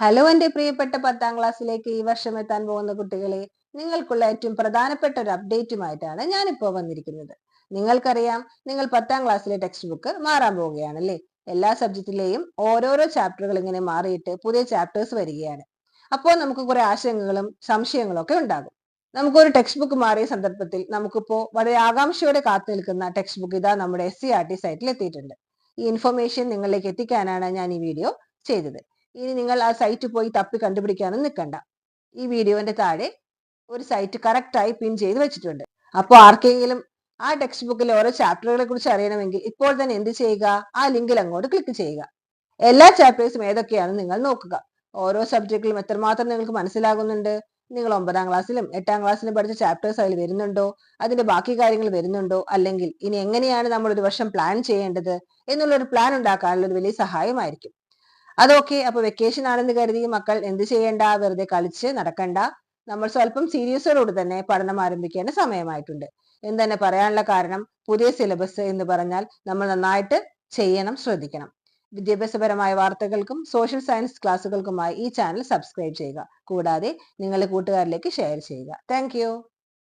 Hello എന്റെ പ്രിയപ്പെട്ട പത്താം ക്ലാസ്സിലേക്ക് ഈ വർഷം എത്താൻ പോകുന്ന കുട്ടികളെ നിങ്ങൾക്കുള്ള ഏറ്റവും പ്രധാനപ്പെട്ട ഒരു അപ്ഡേറ്റുമായിട്ടാണ് ഞാനിപ്പോൾ വന്നിരിക്കുന്നത്. നിങ്ങൾക്കറിയാം നിങ്ങൾ പത്താം ക്ലാസ്സിലെ ടെക്സ്റ്റ് ബുക്ക് മാറാൻ പോവുകയാണല്ലേ? എല്ലാ സബ്ജക്റ്റിലെയും ഓരോരോ ചാപ്റ്ററുകൾ ഇങ്ങനെ മാറിയിട്ട് പുതിയ ചാപ്റ്റേഴ്സ് വരികയാണ്. അപ്പോൾ നമുക്ക് കുറെ ആശങ്കകളും സംശയങ്ങളും ഒക്കെ ഉണ്ടാകും. നമുക്കൊരു ടെക്സ്റ്റ് ബുക്ക് മാറിയ സന്ദർഭത്തിൽ നമുക്കിപ്പോ വളരെ ആകാംക്ഷയോടെ കാത്തു നിൽക്കുന്ന ടെക്സ്റ്റ് ബുക്ക് ഇതാ നമ്മുടെ എസ് സി ആർ ടി സൈറ്റിൽ എത്തിയിട്ടുണ്ട്. ഈ ഇൻഫർമേഷൻ നിങ്ങളിലേക്ക് എത്തിക്കാനാണ് ഞാൻ ഈ വീഡിയോ ചെയ്തത്. ഇനി നിങ്ങൾ ആ സൈറ്റ് പോയി തപ്പി കണ്ടുപിടിക്കാനും നിൽക്കണ്ട ഈ വീഡിയോന്റെ താഴെ ഒരു സൈറ്റ് കറക്റ്റായി പിൻ ചെയ്ത് വെച്ചിട്ടുണ്ട്. അപ്പോൾ ആർക്കെങ്കിലും ആ ടെക്സ്റ്റ് ബുക്കിലെ ഓരോ ചാപ്റ്ററുകളെ കുറിച്ച് അറിയണമെങ്കിൽ ഇപ്പോൾ തന്നെ എന്ത് ചെയ്യുക? ആ ലിങ്കിൽ അങ്ങോട്ട് ക്ലിക്ക് ചെയ്യുക. എല്ലാ ചാപ്റ്റേഴ്സും ഏതൊക്കെയാണെന്ന് നിങ്ങൾ നോക്കുക. ഓരോ സബ്ജക്റ്റിലും എത്രമാത്രം നിങ്ങൾക്ക് മനസ്സിലാകുന്നുണ്ട്? നിങ്ങൾ ഒമ്പതാം ക്ലാസ്സിലും എട്ടാം ക്ലാസ്സിലും പഠിച്ച ചാപ്റ്റേഴ്സ് അതിൽ വരുന്നുണ്ടോ? അതിന്റെ ബാക്കി കാര്യങ്ങൾ വരുന്നുണ്ടോ? അല്ലെങ്കിൽ ഇനി എങ്ങനെയാണ് നമ്മൾ ഒരു വർഷം പ്ലാൻ ചെയ്യേണ്ടത്? എന്നുള്ള ഒരു പ്ലാൻ ഉണ്ടാക്കാനുള്ള ഒരു വലിയ സഹായമായിരിക്കും. അതൊക്കെ അപ്പൊ വെക്കേഷൻ ആണെന്ന് കരുതി മക്കൾ എന്ത് ചെയ്യേണ്ട? വെറുതെ കളിച്ച് നടക്കണ്ട. നമ്മൾ സ്വല്പം സീരിയസോടുകൂടി തന്നെ പഠനം ആരംഭിക്കേണ്ട സമയമായിട്ടുണ്ട്. എന്ന് തന്നെ പറയാനുള്ള കാരണം പുതിയ സിലബസ് എന്ന് പറഞ്ഞാൽ നമ്മൾ നന്നായിട്ട് ചെയ്യണം ശ്രദ്ധിക്കണം. വിദ്യാഭ്യാസപരമായ വാർത്തകൾക്കും സോഷ്യൽ സയൻസ് ക്ലാസ്സുകൾക്കുമായി ഈ ചാനൽ സബ്സ്ക്രൈബ് ചെയ്യുക. കൂടാതെ നിങ്ങളുടെ കൂട്ടുകാരിലേക്ക് ഷെയർ ചെയ്യുക. താങ്ക്